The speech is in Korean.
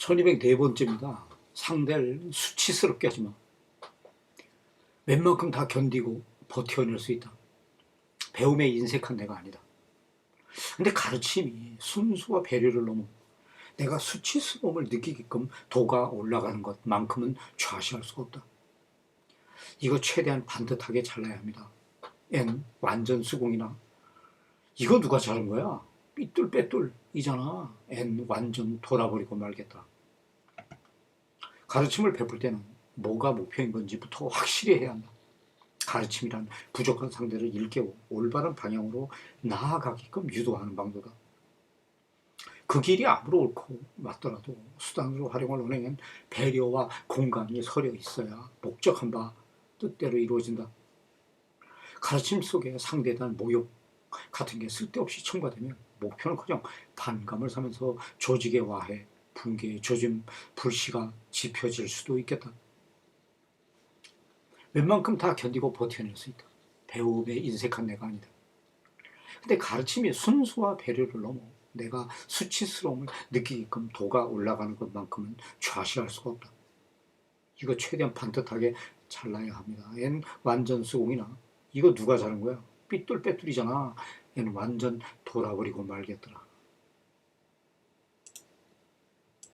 1204번째입니다. 상대를 수치스럽게 하지 마. 웬만큼 다 견디고 버텨낼 수 있다. 배움에 인색한 내가 아니다. 근데 가르침이 순수와 배려를 넘어 내가 수치스러움을 느끼게끔 도가 올라가는 것만큼은 좌시할 수가 없다. 이거 최대한 반듯하게 잘라야 합니다. N 완전 수긍이나 이거 누가 자른 거야? 삐뚤빼뚤이잖아. N 완전 돌아버리고 말겠다. 가르침을 베풀 때는 뭐가 목표인 건지부터 확실히 해야 한다. 가르침이란 부족한 상대를 일깨워 올바른 방향으로 나아가게끔 유도하는 방도다. 그 길이 아무리 옳고 맞더라도 수단으로 활용을 운행한 배려와 공감이 서려 있어야 목적한 바 뜻대로 이루어진다. 가르침 속에 상대에 대한 모욕 같은 게 쓸데없이 첨가되면 목표는커녕 반감을 사면서 조직의 와해, 붕괴, 조짐, 불씨가 지펴질 수도 있겠다. 웬만큼 다 견디고 버텨낼 수 있다. 배움에 인색한 내가 아니다. 근데 가르침이 순수와 배려를 넘어 내가 수치스러움을 느끼게끔 도가 올라가는 것만큼은 좌시할 수가 없다. 이거 최대한 반듯하게 잘라야 합니다. 얜 완전 수긍이나 이거 누가 자른 거야? 삐뚤빼뚤이잖아. 얘는 완전 돌아버리고 말겠더라.